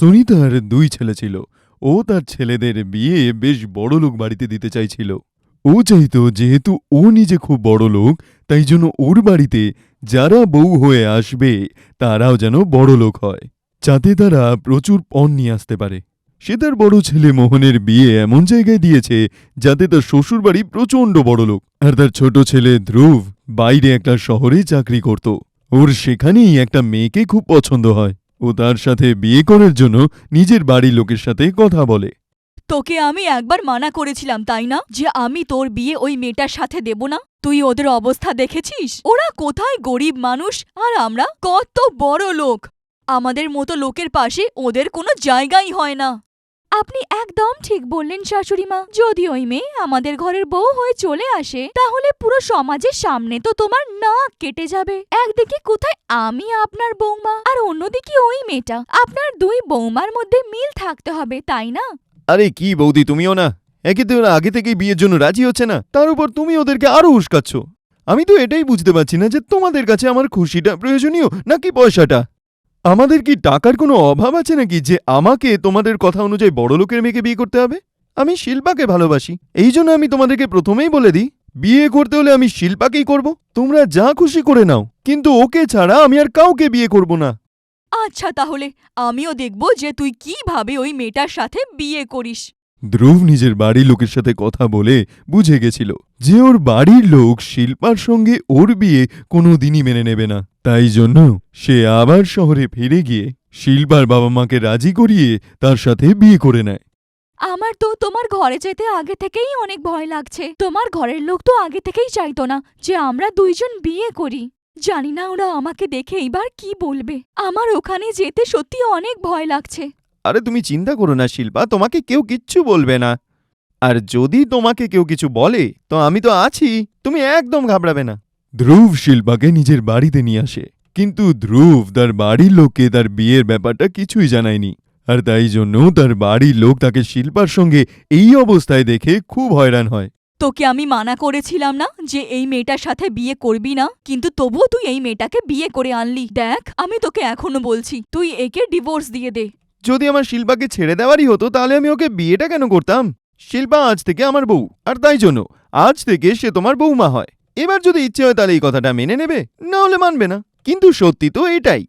সুনিতার দুই ছেলে ছিল। ও তার ছেলেদের বিয়ে বেশ বড় লোক বাড়িতে দিতে চাইছিল। ও চাইতো যেহেতু ও নিজে খুব বড় লোক, তাই জন্য ওর বাড়িতে যারা বউ হয়ে আসবে, তারাও যেন বড় লোক হয়। যাতে তারা প্রচুর পণ নিয়ে আসতে পারে। সে তার বড় ছেলে মোহনের বিয়ে এমন জায়গায় দিয়েছে, যাতে তার শ্বশুরবাড়ি প্রচণ্ড বড় লোক। আর তার ছোট ছেলে ধ্রুব বাইরে একটা শহরে চাকরি করত। ওর সেখানেই একটা মেয়েকে খুব পছন্দ হয়। ও তার সাথে বিয়ে করার জন্য নিজের বাড়ির লোকের সাথে কথা বলে। তোকে আমি একবার মানা করেছিলাম, তাই না? যে আমি তোর বিয়ে ওই মেয়েটার সাথে দেব না। তুই ওদের অবস্থা দেখেছিস? ওরা কোথায় গরিব মানুষ? আর আমরা কত বড় লোক। আমাদের মতো লোকের পাশে ওদের কোনো জায়গাই হয় না। আপনি একদম ঠিক বললেন শাশুড়িমা যদি ওই মেয়ে আমাদের ঘরের বউ হয়ে চলে আসে, তাহলে পুরো সমাজের সামনে তো তোমার নাক কেটে যাবে। একদিকে কোথায় আমি আপনার বৌমা, আর অন্যদিকে ওই মেয়েটা। আপনার দুই বৌমার মধ্যে মিল থাকতে হবে, তাই না? আরে কি বৌদি, তুমিও না? একে তো ওরা আগে থেকেই বিয়ের জন্য রাজি হচ্ছে না। তার উপর তুমি ওদেরকে আরও উস্কাচ্ছ। আমি তো এটাই বুঝতে পারছি না যে তোমাদের কাছে আমার খুশিটা প্রয়োজনীয়, নাকি পয়সাটা? আমাদের কি টাকার কোনো অভাব আছে নাকি যে আমাকে তোমাদের কথা অনুযায়ী বড় লোকের মেয়েকে বিয়ে করতে হবে? আমি শিল্পাকে ভালোবাসি। এই জন্য আমি তোমাদেরকে প্রথমেই বলে দিই বিয়ে করতে হলে আমি শিল্পাকেই করব। তোমরা যা খুশি করে নাও কিন্তু ওকে ছাড়া আমি আর কাউকে বিয়ে করব না। আচ্ছা তাহলে আমিও দেখব যে তুই কীভাবে ওই মেয়েটার সাথে বিয়ে করিস। ধ্রুব নিজের বাড়ির লোকের সাথে কথা বলে বুঝে গেছিল যে ওর বাড়ির লোক শিল্পার সঙ্গে ওর বিয়ে কোনো দিনই মেনে নেবে না। তাই জন্য সে আবার শহরে ফিরে গিয়ে শিল্পার বাবা মাকে রাজি করিয়ে তার সাথে বিয়ে করে নেয়। আমার তো তোমার ঘরে যেতে আগে থেকেই অনেক ভয় লাগছে। তোমার ঘরের লোক তো আগে থেকেই চাইতো না যে আমরা দুইজন বিয়ে করি। জানি না ওরা আমাকে দেখে এইবার কি বলবে। আমার ওখানে যেতে সত্যি অনেক ভয় লাগছে। আরে তুমি চিন্তা করো না শিল্পা তোমাকে কেউ কিচ্ছু বলবে না। আর যদি তোমাকে কেউ কিছু বলে তো আমি তো আছি। তুমি একদম ঘাবড়াবে না। ধ্রুব শিল্পাকে নিজের বাড়িতে নিয়ে আসে। কিন্তু ধ্রুব তার বাড়ির লোককে তার বিয়ের ব্যাপারটা কিছুই জানায়নি। আর তাই জন্য তার বাড়ির লোক তাকে শিল্পার সঙ্গে এই অবস্থায় দেখে খুব হয়রান হয়। তোকে আমি মানা করেছিলাম না যে এই মেয়েটার সাথে বিয়ে করবি না? কিন্তু তবুও তুই এই মেয়েটাকে বিয়ে করে আনলি। দেখ আমি তোকে এখনও বলছি তুই একে ডিভোর্স দিয়ে দে। যদি আমার শিল্পাকে ছেড়ে দেওয়ারই হতো তাহলে আমি ওকে বিয়েটা কেন করতাম? শিল্পা আজ থেকে আমার বউ আর তাই জন্য আজ থেকে সে তোমার বউমা হয়। এবার যদি ইচ্ছে হয় তাহলে এই কথাটা মেনে নেবে না হলে মানবে না। কিন্তু সত্যি তো এটাই।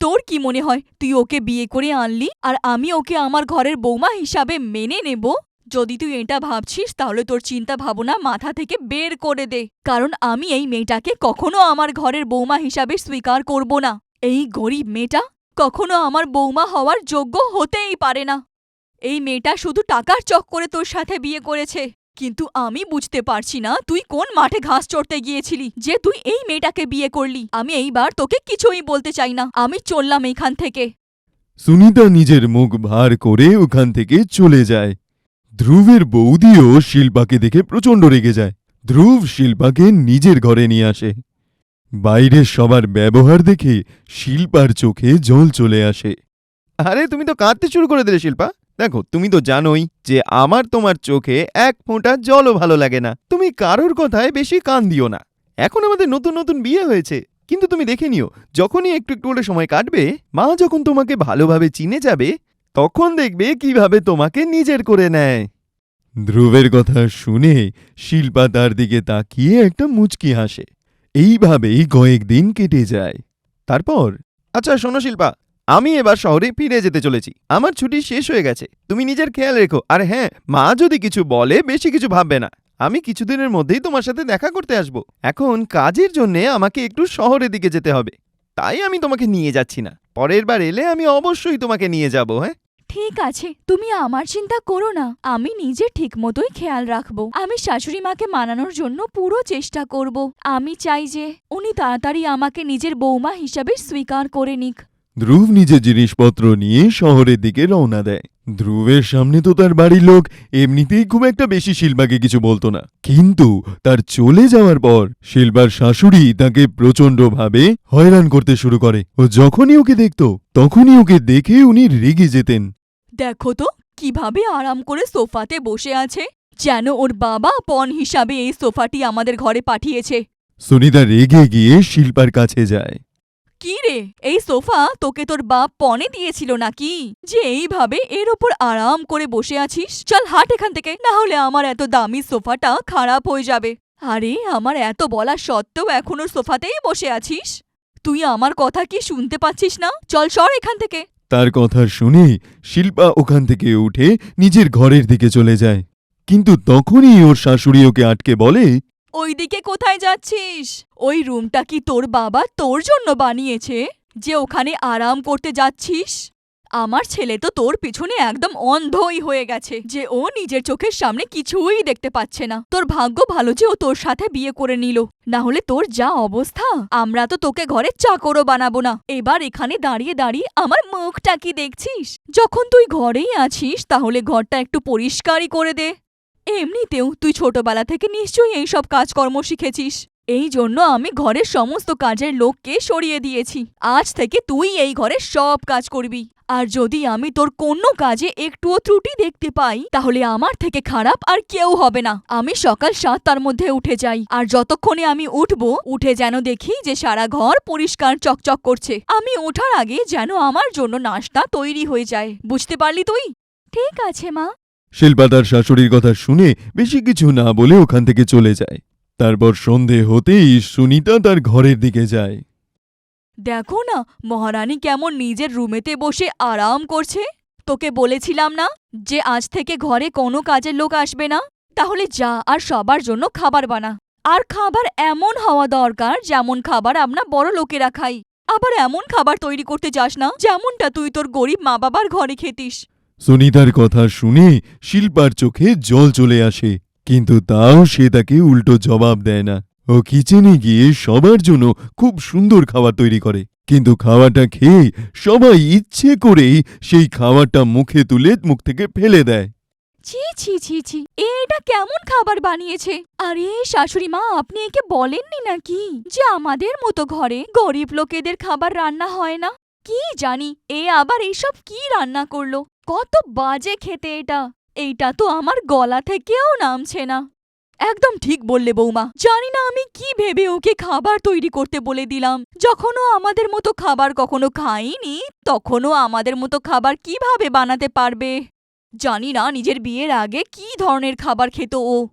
তোর কি মনে হয়, তুই ওকে বিয়ে করে আনলি আর আমি ওকে আমার ঘরের বৌমা হিসাবে মেনে নেব? যদি তুই এটা ভাবছিস, তাহলে তোর চিন্তা ভাবনা মাথা থেকে বের করে দে। কারণ আমি এই মেয়েটাকে কখনো আমার ঘরের বৌমা হিসাবে স্বীকার করব না। এই গরিব মেয়েটা কখনো আমার বৌমা হওয়ার যোগ্য হতেই পারে না। এই মেয়েটা শুধু টাকার চক্করে তোর সাথে বিয়ে করেছে। কিন্তু আমি বুঝতে পারছি না তুই কোন মাঠে ঘাস চড়তে গিয়েছিলি যে তুই এই মেয়েটাকে বিয়ে করলি। আমি এইবার তোকে কিছুই বলতে চাই না। আমি চললাম এখান থেকে। সুনিতা নিজের মুখ ভার করে ওখান থেকে চলে যায়। ধ্রুবের বৌদিও শিল্পাকে দেখে প্রচণ্ড রেগে যায়। ধ্রুব শিল্পাকে নিজের ঘরে নিয়ে আসে। বাইরের সবার ব্যবহার দেখে শিল্পার চোখে জল চলে আসে। আরে তুমি তো কাঁদতে শুরু করে দিলে শিল্পা। দেখো, তুমি তো জানোই যে আমার তোমার চোখে এক ফোঁটা জলও ভালো লাগে না। তুমি কারোর কথায় বেশি কান দিও না। এখন আমাদের নতুন নতুন বিয়ে হয়েছে। কিন্তু তুমি দেখে নিও, যখনই একটু একটু করে সময় কাটবে, মা যখন তোমাকে ভালোভাবে চিনে যাবে, তখন দেখবে কীভাবে তোমাকে নিজের করে নেয়। ধ্রুবের কথা শুনে শিল্পা তার দিকে তাকিয়ে একটা মুচকি হাসে। এইভাবেই কয়েকদিন কেটে যায়। তারপর আচ্ছা শোনো শিল্পা আমি এবার শহরে ফিরে যেতে চলেছি। আমার ছুটি শেষ হয়ে গেছে। তুমি নিজের খেয়াল রেখো। আর হ্যাঁ মা যদি কিছু বলে, বেশি কিছু ভাববে না। আমি কিছুদিনের মধ্যেই তোমার সাথে দেখা করতে আসব। এখন কাজের জন্যে আমাকে একটু শহরের দিকে যেতে হবে। তাই আমি তোমাকে নিয়ে যাচ্ছি না। পরের বার এলে আমি অবশ্যই তোমাকে নিয়ে যাব হ্যাঁ? ঠিক আছে। তুমি আমার চিন্তা করো না। আমি নিজে ঠিক মতোই খেয়াল রাখব। আমি শাশুড়ি মাকে মানানোর জন্য পুরো চেষ্টা করব। আমি চাই যে, উনি তাড়াতাড়ি আমাকে নিজের বৌমা হিসাবে স্বীকার করে নিক। ধ্রুব নিজের জিনিসপত্র নিয়ে শহরের দিকে রওনা দেয়। ধ্রুবের সামনে তো তার বাড়ির লোক এমনিতেই খুব একটা বেশি শিল্পাকে কিছু বলতো না। কিন্তু তার চলে যাওয়ার পর শিল্পার শাশুড়ি তাকে প্রচণ্ডভাবে হয়রান করতে শুরু করে। ও যখনই ওকে দেখত তখনই ওকে দেখে উনি রেগে যেতেন। দেখো তো কীভাবে আরাম করে সোফাতে বসে আছে যেন ওর বাবা পণ হিসাবে এই সোফাটি আমাদের ঘরে পাঠিয়েছে। সুনিতা রেগে গিয়ে শিল্পার কাছে যায়। কি রে? এই সোফা তোকে তোর বাপ পনে দিয়েছিল নাকি? যে এইভাবে এর ওপর আরাম করে বসে আছিস? চল হাট এখান থেকে, না হলে আমার এত দামি সোফাটা খারাপ হয়ে যাবে। আরে, আমার এত বলা সত্ত্বেও এখনও সোফাতেই বসে আছিস? তুই আমার কথা কি শুনতে পাচ্ছিস না? চল সর এখান থেকে। তার কথা শুনে শিল্পা ওখান থেকে উঠে নিজের ঘরের দিকে চলে যায়। কিন্তু তখনই ওর শাশুড়ি ওকে আটকে বলে ওইদিকে কোথায় যাচ্ছিস? ওই রুমটা কি তোর বাবা তোর জন্য বানিয়েছে? যে ওখানে আরাম করতে যাচ্ছিস? আমার ছেলে তো তোর পিছনে একদম অন্ধই হয়ে গেছে, যে ও নিজের চোখের সামনে কিছুই দেখতে পাচ্ছে না। তোর ভাগ্য ভালো যে ও তোর সাথে বিয়ে করে নিল। না হলে তোর যা অবস্থা, আমরা তো তোকে ঘরে চাকরও বানাবো না। এবার এখানে দাঁড়িয়ে দাঁড়িয়ে আমার মুখটা কি দেখছিস? যখন তুই ঘরেই আছিস, তাহলে ঘরটা একটু পরিষ্কারই করে দে। এমনিতেও তুই ছোটবেলা থেকে নিশ্চয়ই এইসব কাজকর্ম শিখেছিস। এই জন্য আমি ঘরের সমস্ত কাজের লোককে সরিয়ে দিয়েছি। আজ থেকে তুই এই ঘরের সব কাজ করবি। আর যদি আমি তোর কোনো কাজে একটুও ত্রুটি দেখতে পাই, তাহলে আমার থেকে খারাপ আর কেউ হবে না। আমি সকাল সাতটার মধ্যে উঠে যাই। আর যতক্ষণে আমি উঠব, উঠে যেন দেখি যে সারা ঘর পরিষ্কার চকচক করছে। আমি ওঠার আগে যেন আমার জন্য নাস্তা তৈরি হয়ে যায়। বুঝতে পারলি তুই? ঠিক আছে মা। শিল্পা তার শাশুড়ির কথা শুনে বেশি কিছু না বলে ওখান থেকে চলে যায়। তারপর সন্ধে হতেই সুনিতা তার ঘরের দিকে যায়। দেখো না, মহারানী কেমন নিজের রুমেতে বসে আরাম করছে। তোকে বলেছিলাম না যে আজ থেকে ঘরে কোনো কাজের লোক আসবে না? তাহলে যা আর সবার জন্য খাবার বানা। আর খাবার এমন হওয়া দরকার যেমন খাবার আমরা বড় লোকেরা খাই। আবার এমন খাবার তৈরি করতে যাস না যেমনটা তুই তোর গরিব মা বাবার ঘরে খেতিস। সুনিতার কথা শুনে শিল্পার চোখে জল চলে আসে, কিন্তু তাও সে তাকে উল্টো জবাব দেয় না। ও কিচেনে গিয়ে সবার জন্য খুব সুন্দর খাবার তৈরি করে, কিন্তু খাওয়াটা খেয়ে সবাই ইচ্ছে করেই সেই খাবারটা মুখে তুলে মুখ থেকে ফেলে দেয়। ছি ছি ছি ছি এটা কেমন খাবার বানিয়েছে? আরে, শাশুড়ি মা, আপনি একে বলেননি নাকি যে আমাদের মতো ঘরে গরিব লোকেদের খাবার রান্না হয় না? কি জানি, এ আবার এইসব কি রান্না করল? কত বাজে খেতে এটা। এইটা তো আমার গলা থেকেও নামছে না। একদম ঠিক বললে বৌমা। জানি না আমি কি ভেবে ওকে খাবার তৈরি করতে বলে দিলাম। যখনও আমাদের মতো খাবার কখনো খাইনি, তখনও আমাদের মতো খাবার কীভাবে বানাতে পারবে? জানি না নিজের বিয়ের আগে কি ধরনের খাবার খেত ও।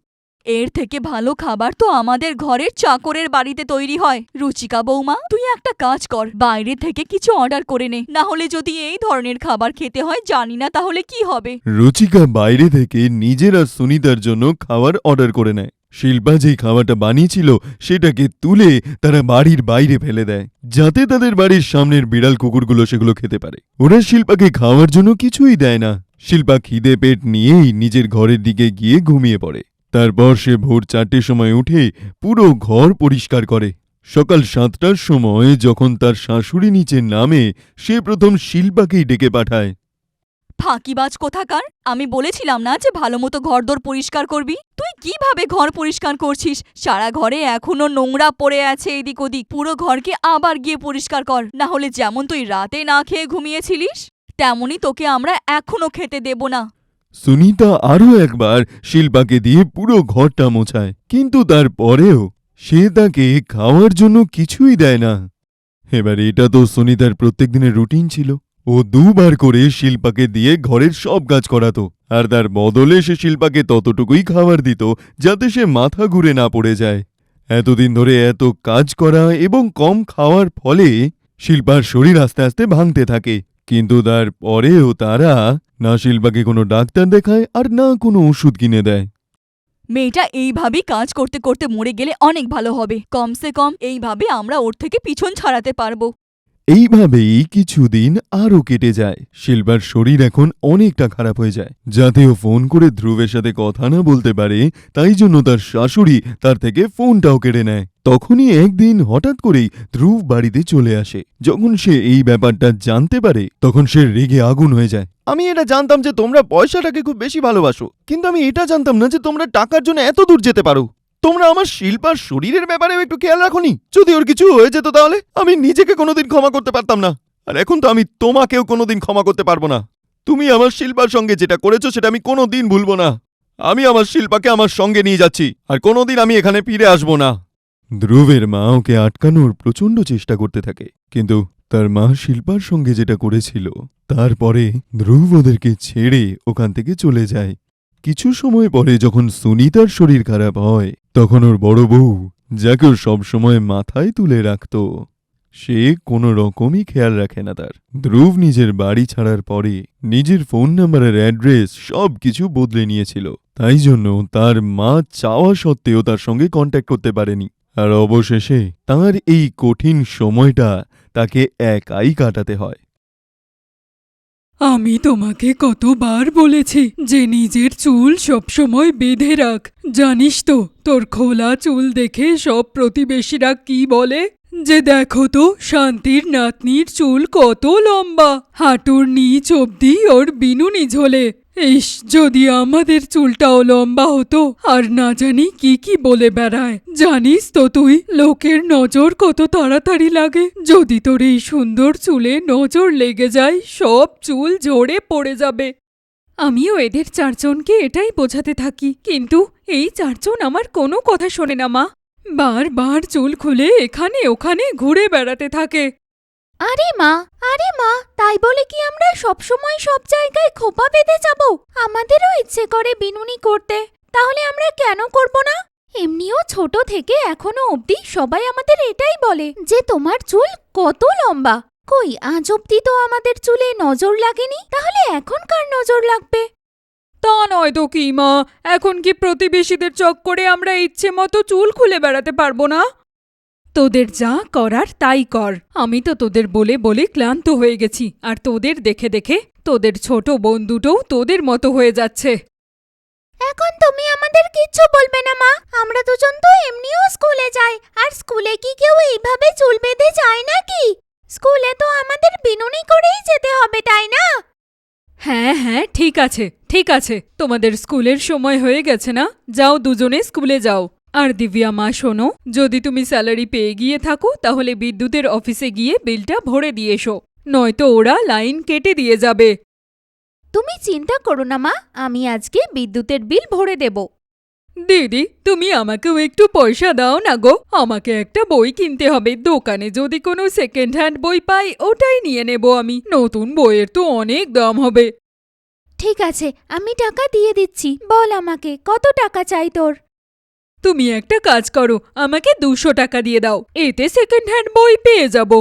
এর থেকে ভালো খাবার তো আমাদের ঘরের চাকরের বাড়িতে তৈরি হয়। রুচিকা বৌমা, তুই একটা কাজ কর, বাইরে থেকে কিছু অর্ডার করে নে। না হলে যদি এই ধরনের খাবার খেতে হয়, জানি না তাহলে কি হবে। রুচিকা বাইরে থেকে নিজের আর সুনিতার জন্য খাবার অর্ডার করে নেয়। শিল্পা যেই খাবারটা বানিয়েছিল, সেটাকে তুলে তারা বাড়ির বাইরে ফেলে দেয়, যাতে তাদের বাড়ির সামনের বিড়াল কুকুরগুলো সেগুলো খেতে পারে। ওরা শিল্পাকে খাওয়ার জন্য কিছুই দেয় না। শিল্পা খিদে পেট নিয়েই নিজের ঘরের দিকে গিয়ে ঘুমিয়ে পড়ে। তারপর সে ভোর চারটের সময় উঠে পুরো ঘর পরিষ্কার করে। সকাল সাতটার সময় যখন তার শাশুড়ি নিচে নামে, সে প্রথম শিল্পাকেই ডেকে পাঠায়। ফাঁকিবাজ কোথাকার? আমি বলেছিলাম না যে ভালো মতো ঘরদোর পরিষ্কার করবি। তুই কীভাবে ঘর পরিষ্কার করছিস? সারা ঘরে এখনও নোংরা পড়ে আছে এদিক ওদিক। পুরো ঘরকে আবার গিয়ে পরিষ্কার কর। না হলে যেমন তুই রাতে না খেয়ে ঘুমিয়েছিলিস, তেমনই তোকে আমরা এখনও খেতে দেব না। সুনিতা আরও একবার শিল্পাকে দিয়ে পুরো ঘরটা মোছায়, কিন্তু তার পরেও সে তাকে খাওয়ার জন্য কিছুই দেয় না। এবার এটা তো সুনিতার প্রত্যেক দিনের রুটিন ছিল। ও দুবার করে শিল্পাকে দিয়ে ঘরের সব কাজ করাতো, আর তার বদলে সে শিল্পাকে ততটুকুই খাবার দিত, যাতে সে মাথা ঘুরে না পড়ে যায়। এতদিন ধরে এত কাজ করা এবং কম খাওয়ার ফলে শিল্পার শরীর আস্তে আস্তে ভাঙতে থাকে। কিন্তু তার পরেও তারা না শিল্পাকে কোনো ডাক্তার দেখায় আর না কোনো ওষুধ কিনে দেয়। মেয়েটা এইভাবেই কাজ করতে করতে মরে গেলে অনেক ভালো হবে। কমসে কম এইভাবে আমরা ওর থেকে পিছন ছাড়াতে পারব। এইভাবেই কিছুদিন আরও কেটে যায়। শিল্পার শরীর এখন অনেকটা খারাপ হয়ে যায়। যাতে ও ফোন করে ধ্রুবের সাথে কথা না বলতে পারে, তাই জন্য তার শাশুড়ি তার থেকে ফোনটাও কেড়ে নেয়। তখনই একদিন হঠাৎ করেই ধ্রুব বাড়িতে চলে আসে। যখন সে এই ব্যাপারটা জানতে পারে, তখন সে রেগে আগুন হয়ে যায়। আমি এটা জানতাম যে তোমরা পয়সাটাকে খুব বেশি ভালোবাসো, কিন্তু আমি এটা জানতাম না যে তোমরা টাকার জন্য এত দূর যেতে পারো। তোমরা আমার শিল্পার শরীরের ব্যাপারেও একটু খেয়াল রাখোনি? যদি ওর কিছু হয়ে যেত তাহলে, আমি নিজেকে কোনোদিন ক্ষমা করতে পারতাম না। আর এখন তো আমি তোমাকেও কোনোদিন ক্ষমা করতে পারব না। তুমি আমার শিল্পার সঙ্গে যেটা করেছ, সেটা আমি কোনোদিন ভুলবো না। আমি আমার শিল্পাকে আমার সঙ্গে নিয়ে যাচ্ছি, আর কোনোদিন আমি এখানে ফিরে আসব না। ধ্রুবের মা ওকে আটকানোর প্রচণ্ড চেষ্টা করতে থাকে, কিন্তু তার মা শিল্পার সঙ্গে যেটা করেছিল, তারপরে ধ্রুব ওদেরকে ছেড়ে ওখান থেকে চলে যায়। কিছু সময় পরে যখন সুনিতার শরীর খারাপ হয়, তখন ওর বড় বউ যাকে ও সবসময় মাথায় তুলে রাখত, সে কোনো রকমই খেয়াল রাখে না তার। ধ্রুব নিজের বাড়ি ছাড়ার পরে নিজের ফোন নাম্বারের অ্যাড্রেস সব কিছু বদলে নিয়েছিল। তাই জন্য তার মা চাওয়া সত্ত্বেও তার সঙ্গে কন্ট্যাক্ট করতে পারেনি। আর অবশেষে তার এই কঠিন সময়টা তাকে একাই কাটাতে হয়। আমি তোমাকে কতবার বলেছি যে নিজের চুল সবসময় বেঁধে রাখ। জানিস তো, তোর খোলা চুল দেখে সব প্রতিবেশীরা কি বলে? যে দেখো তো, শান্তির নাতনির চুল কত লম্বা। হাঁটুর নিচ অব্দি ওর বিনুনি ঝোলে। ইস যদি আমাদের চুলটাও লম্বা হতো, আর না জানি কি কি বলে বেড়ায়। জানিস তো তুই, লোকের নজর কত তাড়াতাড়ি লাগে। যদি তোর এই সুন্দর চুলে নজর লেগে যায়, সব চুল ঝরে পড়ে যাবে। আমিও এদের চারজনকে এটাই বোঝাতে থাকি। কিন্তু এই চারজন আমার কোনো কথা শোনে না, মা। বারবার চুল খুলে এখানে ওখানে ঘুরে বেড়াতে থাকে। আরে মা আরে মা, তাই বলে কি আমরা সবসময় সব জায়গায় খোপা বেঁধে যাব? আমাদেরও ইচ্ছে করে বিনুনি করতে। তাহলে আমরা কেন করব না? এমনিও ছোট থেকে এখনও অবধি সবাই আমাদের এটাই বলে যে তোমার চুল কত লম্বা। কই, আজ অবধি তো আমাদের চুলে নজর লাগেনি? তাহলে এখন কার নজর লাগবে? তা নয় তো কি মা, এখন কি প্রতিবেশীদের চক্করে আমরা ইচ্ছে মতো চুল খুলে বেড়াতে পারব না? তোদের যা করার তাই কর। আমি তো তোদের বলে বলে ক্লান্ত হয়ে গেছি আর তোদের দেখে দেখে তোদের ছোট বোন দুটোও তোদের মতো হয়ে যাচ্ছে। এখন তুমি আমাদের কিচ্ছু বলবে না মা। আমরা দুজন তো এমনিও স্কুলে যাই আর স্কুলে কি কেউ এইভাবে চুল বেঁধে যায় নাকি? স্কুলে তো আমাদের বিনুনি করেই যেতে হবে তাই না? হ্যাঁ হ্যাঁ ঠিক আছে ঠিক আছে। তোমাদের স্কুলের সময় হয়ে গেছে না? যাও দুজনে স্কুলে যাও। আর দিব্যা মা শোনো যদি তুমি স্যালারি পেয়ে গিয়ে থাকো তাহলে বিদ্যুতের অফিসে গিয়ে বিলটা ভরে দিয়ে এসো। নয়তো ওরা লাইন কেটে দিয়ে যাবে। তুমি চিন্তা করো না মা আমি আজকে বিদ্যুতের বিল ভরে দেব। দিদি তুমি আমাকেও একটু পয়সা দাও না গো। আমাকে একটা বই কিনতে হবে। দোকানে যদি কোনো সেকেন্ড হ্যান্ড বই পাই ওটাই নিয়ে নেব আমি। নতুন বইয়ের তো অনেক দাম হবে। ঠিক আছে আমি টাকা দিয়ে দিচ্ছি। বল আমাকে কত টাকা চাই তোর? তুমি একটা কাজ করো, আমাকে দুশো টাকা দিয়ে দাও, এতে সেকেন্ড হ্যান্ড বই পেয়ে যাব।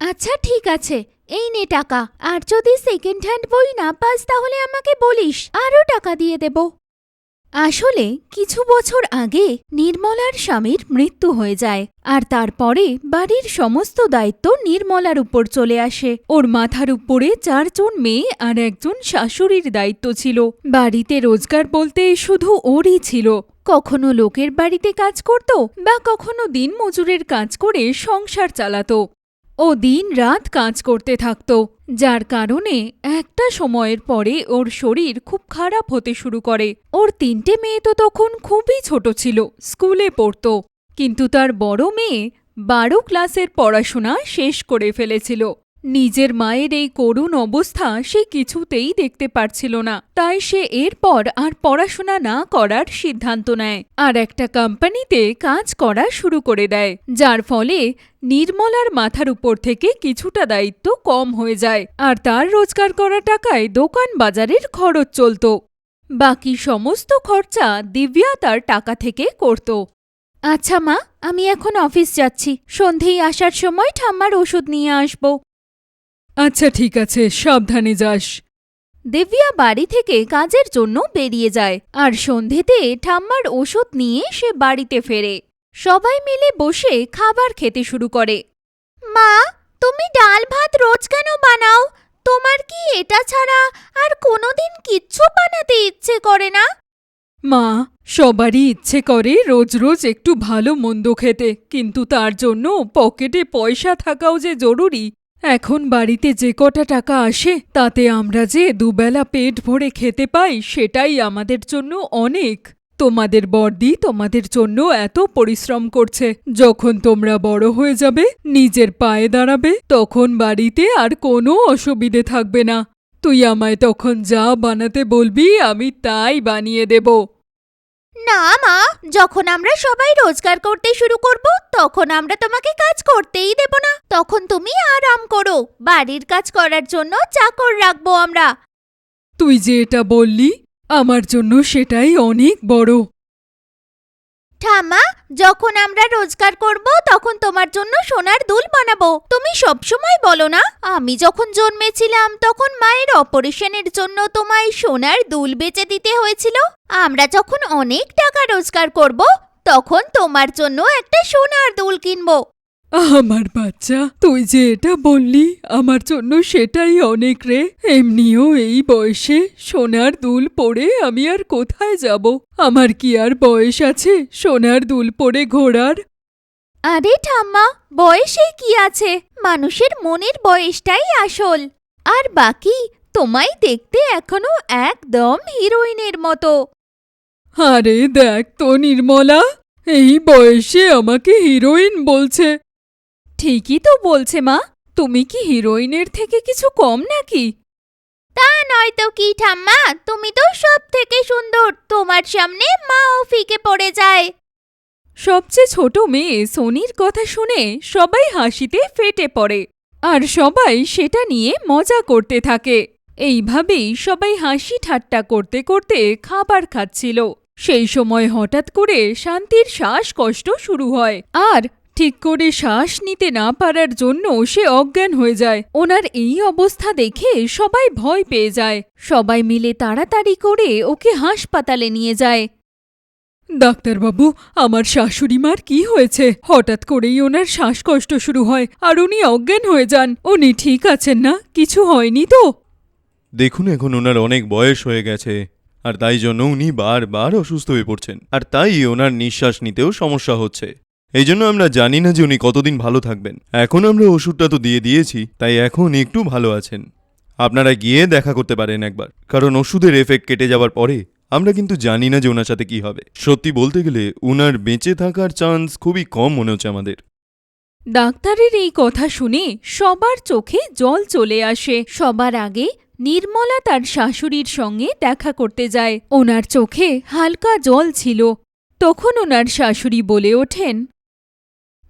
আচ্ছা ঠিক আছে, এই নে টাকা, আর যদি সেকেন্ড হ্যান্ড বই না পাস তাহলে আমাকে বলিস আরও টাকা দিয়ে দেব। আসলে কিছু বছর আগে নির্মলার স্বামীর মৃত্যু হয়ে যায়, আর তারপরে বাড়ির সমস্ত দায়িত্ব নির্মলার উপর চলে আসে। ওর মাথার উপরে চারজন মেয়ে আর একজন শাশুড়ির দায়িত্ব ছিল। বাড়িতে রোজগার বলতে শুধু ওরই ছিল। কখনো লোকের বাড়িতে কাজ করত বা কখনো দিন মজুরের কাজ করে সংসার চালাতো। ও দিন রাত কাজ করতে থাকত, যার কারণে একটা সময়ের পরে ওর শরীর খুব খারাপ হতে শুরু করে। ওর তিনটে মেয়ে তো তখন খুবই ছোট ছিল, স্কুলে পড়ত। কিন্তু তার বড় মেয়ে বারো ক্লাসের পড়াশোনা শেষ করে ফেলেছিল। নিজের মায়ের এই করুণ অবস্থা সে কিছুতেই দেখতে পারছিল না। তাই সে এরপর আর পড়াশোনা না করার সিদ্ধান্ত নেয় আর একটা কোম্পানিতে কাজ করা শুরু করে দেয়, যার ফলে নির্মলার মাথার উপর থেকে কিছুটা দায়িত্ব কম হয়ে যায় আর তার রোজগার করা টাকায় দোকান বাজারের খরচ চলত। বাকি সমস্ত খরচা দিব্যা তার টাকা থেকে করত। আচ্ছা মা, আমি এখন অফিস যাচ্ছি। সন্ধেই আসার সময় ঠাম্মার ওষুধ নিয়ে আসব। আচ্ছা ঠিক আছে সাবধানে যাস। দিব্যা বাড়ি থেকে কাজের জন্য বেরিয়ে যায়। আর সন্ধেতে ঠাম্মার ওষুধ নিয়ে সে বাড়িতে ফেরে। সবাই মিলে বসে খাবার খেতে শুরু করে। মা তুমি ডাল ভাত রোজ কেন বানাও? তোমার কি এটা ছাড়া আর কোনোদিন কিচ্ছু বানাতে ইচ্ছে করে না? মা সবারই ইচ্ছে করে রোজ রোজ একটু ভালো মন্দ খেতে কিন্তু তার জন্য পকেটে পয়সা থাকাও যে জরুরি এখন বাড়িতে যে কটা টাকা আসে, তাতে আমরা যে দুবেলা পেট ভরে খেতে পাই, সেটাই আমাদের জন্য অনেক। তোমাদের বর্দি তোমাদের জন্য এত পরিশ্রম করছে। যখন তোমরা বড় হয়ে যাবে, নিজের পায়ে দাঁড়াবে, তখন বাড়িতে আর কোনো অসুবিধে থাকবে না। তুই আমায় তখন যা বানাতে বলবি, আমি তাই বানিয়ে দেব। না, মা, যখন আমরা সবাই রোজগার করতে শুরু করব, তখন আমরা তোমাকে কাজ করতেই দেব না। তখন তুমি আরাম করো, বাড়ির কাজ করার জন্য চাকর রাখব আমরা। তুই যে এটা বললি, আমার জন্য সেটাই অনেক বড়। ঠাম্মা, যখন আমরা রোজগার করব, তখন তোমার জন্য সোনার দুল বানাবো। তুমি সবসময় বলো না, আমি যখন জন্মেছিলাম, তখন মায়ের অপারেশনের জন্য তোমায় সোনার দুল বেচে দিতে হয়েছিল। আমরা যখন অনেক টাকা রোজগার করব, তখন তোমার জন্য একটা সোনার দুল কিনবো। আমার বাচ্চা তুই যে এটা বললি আমার জন্য সেটাই অনেক রে। এমনিও এই বয়সে সোনার দুল পরে আমি আর কোথায় যাব? আমার কি আর বয়স আছে সোনার দুল পরে ঘোরার? আরে ঠাম্মা বয়সে কি আছে? মানুষের মনের বয়সটাই আসল। আর বাকি তোমায় দেখতে এখনও একদম হিরোইনের মতো। আরে দেখ তো নির্মলা এই বয়সে আমাকে হিরোইন বলছে। ঠিকই তো বলছে মা। তুমি কি হিরোইনের থেকে কিছু কম নাকি? তা নয় তো কি ঠাম্মা তুমি তো সব থেকে সুন্দর। তোমার সামনে মাও ফিকে পড়ে যায়। সবচেয়ে ছোট মেয়ে সোনির কথা শুনে সবাই হাসিতে ফেটে পড়ে আর সবাই সেটা নিয়ে মজা করতে থাকে। এইভাবেই সবাই হাসি ঠাট্টা করতে করতে খাবার খাচ্ছিল। সেই সময় হঠাৎ করে শান্তির শ্বাসকষ্ট শুরু হয় আর ঠিক করে শ্বাস নিতে না পারার জন্য সে অজ্ঞান হয়ে যায়। ওনার এই অবস্থা দেখে সবাই ভয় পেয়ে যায়। সবাই মিলে তাড়াতাড়ি করে ওকে হাসপাতালে নিয়ে যায়। ডাক্তারবাবু, আমার শাশুড়ি মার কি হয়েছে? হঠাৎ করেই ওনার শ্বাসকষ্ট শুরু হয় আর উনি অজ্ঞান হয়ে যান। উনি ঠিক আছেন না? কিছু হয়নি তো? দেখুন এখন ওনার অনেক বয়স হয়ে গেছে আর তাই জন্য উনি বারবার অসুস্থ হয়ে পড়ছেন। আর তাই ওনার নিঃশ্বাস নিতেও সমস্যা হচ্ছে। এই জন্য আমরা জানি না যে উনি কতদিন ভালো থাকবেন। এখন আমরা ওষুধটা তো দিয়ে দিয়েছি, তাই এখন একটু ভালো আছেন। আপনারা গিয়ে দেখা করতে পারেন একবার। কারণ ওষুধের এফেক্ট কেটে যাওয়ার পরে আমরা কিন্তু জানি না যে ওনার সাথে কি হবে। সত্যি বলতে গেলে উনার বেঁচে থাকার চান্স খুবই কম মনে হচ্ছে আমাদের। ডাক্তারের এই কথা শুনে সবার চোখে জল চলে আসে। সবার আগে নির্মলা তার শাশুড়ির সঙ্গে দেখা করতে যায়। ওনার চোখে হালকা জল ছিল। তখন ওনার শাশুড়ি বলে ওঠেন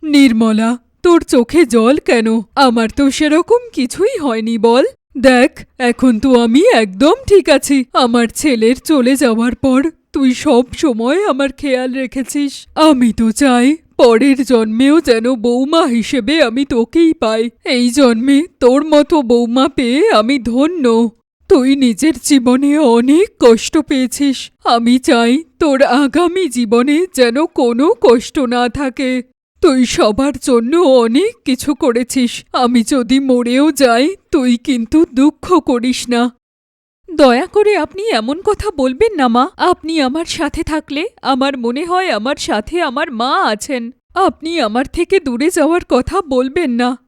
নির্মলা, তোর চোখে জল কেন? আমার তো সেরকম কিছুই হয়নি, বল। দেখ, এখন তো আমি একদম ঠিক আছি। আমার ছেলের চলে যাওয়ার পর তুই সব সময় আমার খেয়াল রেখেছিস। আমি তো চাই পরের জন্মেও যেন বৌমা হিসেবে আমি তোকেই পাই। এই জন্মে তোর মতো বৌমা পেয়ে আমি ধন্য। তুই নিজের জীবনে অনেক কষ্ট পেয়েছিস। আমি চাই তোর আগামী জীবনে যেন কোনো কষ্ট না থাকে। তুই সবার জন্য অনেক কিছু করেছিস। আমি যদি মরেও যাই, তুই কিন্তু দুঃখ করিস না। দয়া করে আপনি এমন কথা বলবেন না, মা। আপনি আমার সাথে থাকলে আমার মনে হয় আমার সাথে আমার মা আছেন। আপনি আমার থেকে দূরে যাওয়ার কথা বলবেন না।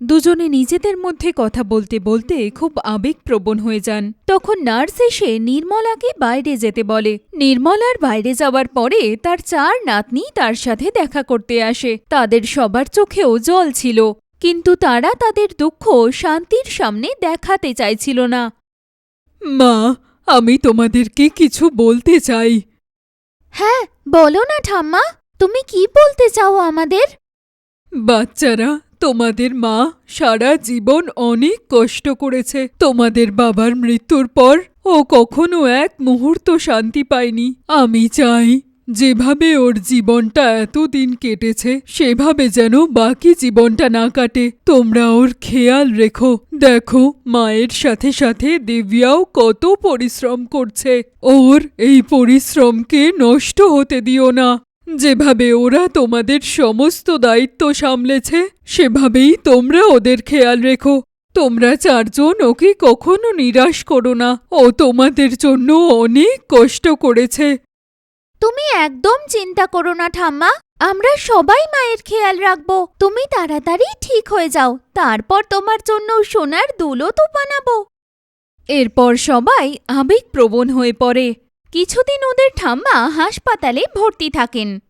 দুজনে নিজেদের মধ্যে কথা বলতে বলতে খুব আবেগপ্রবণ হয়ে যান। তখন নার্স এসে নির্মলাকে বাইরে যেতে বলে। নির্মলার বাইরে যাওয়ার পরে তার চার নাতনি তার সাথে দেখা করতে আসে। তাদের সবার চোখেও জল ছিল। কিন্তু তারা তাদের দুঃখ শান্তির সামনে দেখাতে চাইছিল না। মা আমি তোমাদেরকে কিছু বলতে চাই। হ্যাঁ বলো না ঠাম্মা তুমি কি বলতে চাও আমাদের? বাচ্চারা তোমাদের মা সারা জীবন অনেক কষ্ট করেছে। তোমাদের বাবার মৃত্যুর পর ও কখনো এক মুহূর্ত শান্তি পায়নি। আমি চাই যেভাবে ওর জীবনটা এতদিন কেটেছে, সেভাবে যেন বাকি জীবনটা না কাটে। তোমরা ওর খেয়াল রেখো। দেখো, মায়ের সাথে সাথে দিব্যাও কত পরিশ্রম করছে। ওর এই পরিশ্রমকে নষ্ট হতে দিও না। যেভাবে ওরা তোমাদের সমস্ত দায়িত্ব সামলেছে সেভাবেই তোমরা ওদের খেয়াল রেখো। তোমরা চারজন ওকে কখনো নিরাশ করো না ও তোমাদের জন্য অনেক কষ্ট করেছে। তুমি একদম চিন্তা করো না ঠাম্মা। আমরা সবাই মায়ের খেয়াল রাখব। তুমি তাড়াতাড়ি ঠিক হয়ে যাও তারপর তোমার জন্য সোনার দুলও তো বানাবো। এরপর সবাই আবেগপ্রবণ হয়ে পড়ে। কিছুদিন ওদের ঠাম্মা হাসপাতালে ভর্তি থাকেন।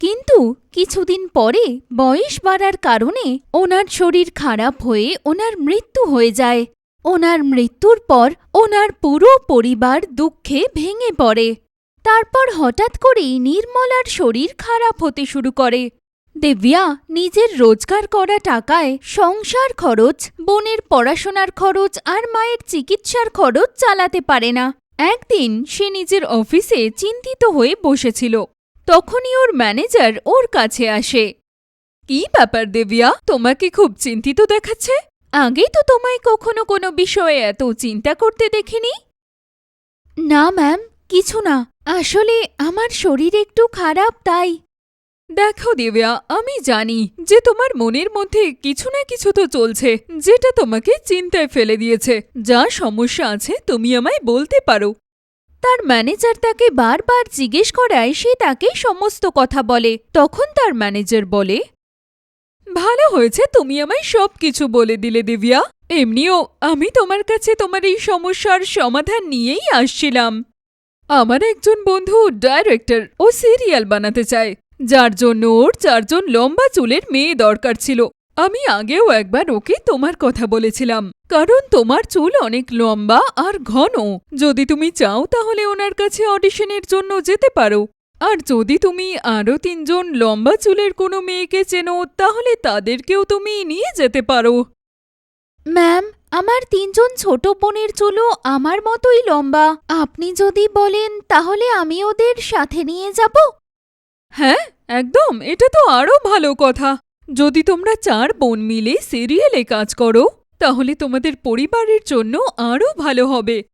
কিন্তু কিছুদিন পরে বয়স বাড়ার কারণে ওনার শরীর খারাপ হয়ে ওনার মৃত্যু হয়ে যায়। ওনার মৃত্যুর পর ওনার পুরো পরিবার দুঃখে ভেঙে পড়ে। তারপর হঠাৎ করেই নির্মলার শরীর খারাপ হতে শুরু করে। দেবিয়া নিজের রোজগার করা টাকায় সংসার খরচ, বোনের পড়াশোনার খরচ আর মায়ের চিকিৎসার খরচ চালাতে পারে না। একদিন সে নিজের অফিসে চিন্তিত হয়ে বসেছিল। তখনই ওর ম্যানেজার ওর কাছে আসে। কি ব্যাপার দেবিয়া, তোমাকে খুব চিন্তিত দেখাচ্ছে? আগেই তো তোমায় কখনো কোনো বিষয়ে এত চিন্তা করতে দেখিনি? না, ম্যাম, কিছু না। আসলে আমার শরীর একটু খারাপ, তাই দেখো দেবিয়া, আমি জানি যে তোমার মনের মধ্যে কিছু না কিছু তো চলছে, যেটা তোমাকে চিন্তায় ফেলে দিয়েছে। যা সমস্যা আছে তুমি আমায় বলতে পারো। তার ম্যানেজার তাকে বারবার জিজ্ঞেস করায় সে তাকে সমস্ত কথা বলে। তখন তার ম্যানেজার বলে, ভালো হয়েছে তুমি আমায় সব কিছু বলে দিলে দিব্যা। এমনিও আমি তোমার কাছে তোমার এই সমস্যার সমাধান নিয়েই আসছিলাম। আমার একজন বন্ধু ডাইরেক্টর ও সিরিয়াল বানাতে চায়। যার জন্য ওর চারজন লম্বা চুলের মেয়ে দরকার ছিল। আমি আগেও একবার ওকে তোমার কথা বলেছিলাম, কারণ তোমার চুল অনেক লম্বা আর ঘন। যদি তুমি চাও তাহলে ওনার কাছে অডিশনের জন্য যেতে পারো। আর যদি তুমি আরও তিনজন লম্বা চুলের কোনো মেয়েকে চেনো, তাহলে তাদেরকেও তুমি নিয়ে যেতে পারো। ম্যাম, আমার তিনজন ছোট বোনের চুলও আমার মতোই লম্বা। আপনি যদি বলেন, তাহলে আমি ওদের সাথে নিয়ে যাব। হ্যাঁ একদম, এটা তো আরও ভালো কথা। যদি তোমরা চার বোন মিলে সিরিয়ালে কাজ করো, তাহলে তোমাদের পরিবারের জন্য আরও ভালো হবে।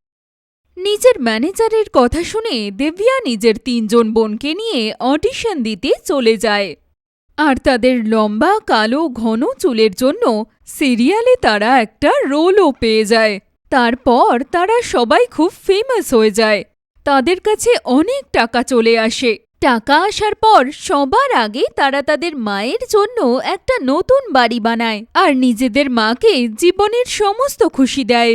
নিজের ম্যানেজারের কথা শুনে দেবিয়া নিজের তিনজন বোনকে নিয়ে অডিশন দিতে চলে যায়। আর তাদের লম্বা, কালো, ঘন চুলের জন্য সিরিয়ালে তারা একটা রোলও পেয়ে যায়। তারপর তারা সবাই খুব ফেমাস হয়ে যায়। তাদের কাছে অনেক টাকা চলে আসে। টাকা আসার পর সবার আগে তারা তাদের মায়ের জন্য একটা নতুন বাড়ি বানায় আর নিজেদের মাকে জীবনের সমস্ত খুশি দেয়।